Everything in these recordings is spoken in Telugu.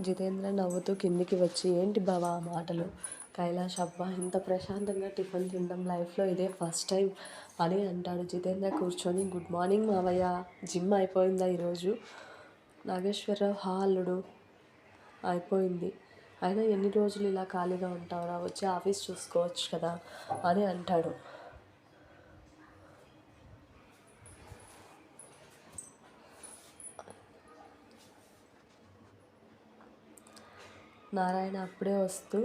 జితేంద్ర నవ్వుతూ కిందికి వచ్చి ఏంటి బావా ఆ మాటలు? కైలాష్ అబ్బా ఇంత ప్రశాంతంగా టిఫిన్ తినడం లైఫ్లో ఇదే ఫస్ట్ టైం అని అంటాడు జితేంద్ర కూర్చొని. గుడ్ మార్నింగ్ మావయ్య జిమ్ అయిపోయిందా ఈరోజు? నాగేశ్వరరావు హాలుడు అయిపోయింది. అయినా ఎన్ని రోజులు ఇలా ఖాళీగా ఉంటావురా? వచ్చి ఆఫీస్ చూసుకోవచ్చు కదా అని అంటాడు. నారాయణ అప్పుడే వస్తూ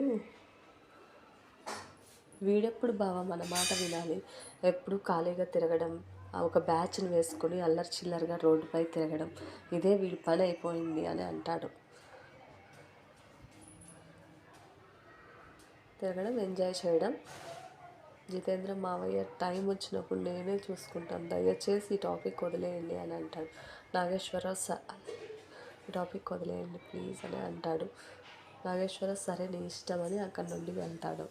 వీడెప్పుడు బావా మన మాట వినాలి? ఎప్పుడు ఖాళీగా తిరగడం? ఆ ఒక బ్యాచ్ని వేసుకొని అల్లరి చిల్లరగా రోడ్డుపై తిరగడం. ఇదే వీడి పని అయిపోయింది అని అంటాడు. తిరగడం ఎంజాయ్ చేయడం. జితేంద్ర మావయ్య టైం వచ్చినప్పుడు నేనే చూసుకుంటాను. దయచేసి ఈ టాపిక్ వదిలేయండి అని అంటాడు. నాగేశ్వరరావు సార్ ఈ టాపిక్ వదిలేయండి ప్లీజ్ అని అంటాడు. నాగేశ్వర సరే నీ ఇష్టం అని అక్కడి నుండి వెళ్తాడు.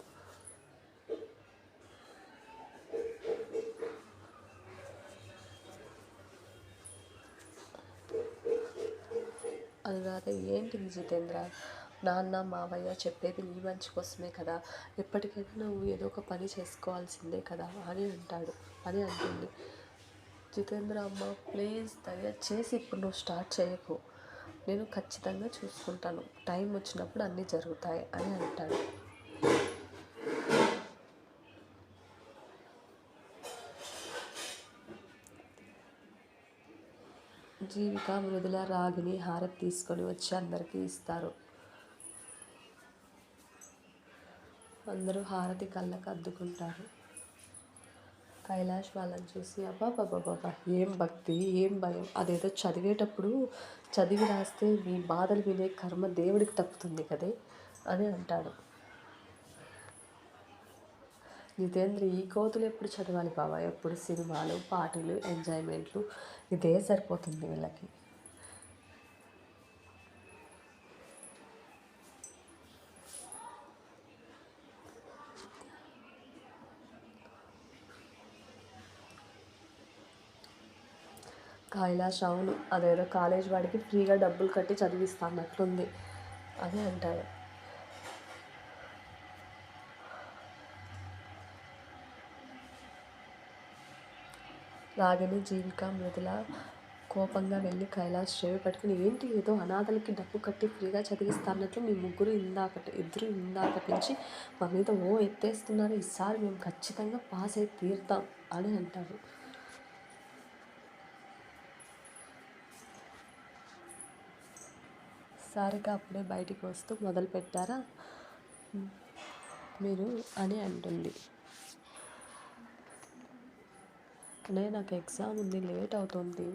అనురాధ ఏంటిది జితేంద్ర నాన్న మావయ్య చెప్పేది నీ మంచి కోసమే కదా. ఎప్పటికైనా నువ్వు ఏదో ఒక పని చేసుకోవాల్సిందే కదా అని అంటాడు. అని అంటుంది. జితేంద్ర అమ్మ ప్లీజ్ దయచేసి ఇప్పుడు నువ్వు స్టార్ట్ చేయకు. నేను ఖచ్చితంగా చూసుకుంటాను. టైం వచ్చినప్పుడు అన్నీ జరుగుతాయి అని అంటాడు. జీవిక మృదుల రాగిని హారతి తీసుకొని వచ్చి అందరికీ ఇస్తారు. అందరూ హారతి కళ్ళకు అద్దుకుంటారు. కైలాష్ వాళ్ళని చూసి అబ్బా బాబా ఏం భక్తి ఏం భయం. అదేదో చదివేటప్పుడు చదివి రాస్తే మీ బాధలు వినే కర్మ దేవుడికి తప్పుతుంది కదే అని అంటాడు. జితేంద్ర ఈ కోతులు ఎప్పుడు చదవాలి బాబా ఎప్పుడు సినిమాలు పాటలు ఎంజాయ్మెంట్లు? ఇదే సరిపోతుంది వీళ్ళకి. కైలాష్ అవును అదేదో కాలేజ్ వాడికి ఫ్రీగా డబ్బులు కట్టి చదివిస్తా అన్నట్లుంది అని అంటాడు రాగిని జీవిక మృదుల కోపంగా వెళ్ళి కైలాష్ చెవి పట్టుకుని ఏంటి ఏదో అనాథలకి డబ్బు కట్టి ఫ్రీగా చదివిస్తాన్నట్లు మీ ముగ్గురు ఇందాకటి ఇద్దరు ఇందాకటి నుంచి మా మీద ఓ ఎత్తేస్తున్నారు. ఈసారి మేము ఖచ్చితంగా పాస్ అయి తీరుతాం అని అంటారు. సారిగా అప్పుడే బయటికి వస్తూ మొదలు పెట్టారా మీరు అని అంటుంది. అనే నాకు ఎగ్జామ్ ఉంది లేట్ అవుతుంది.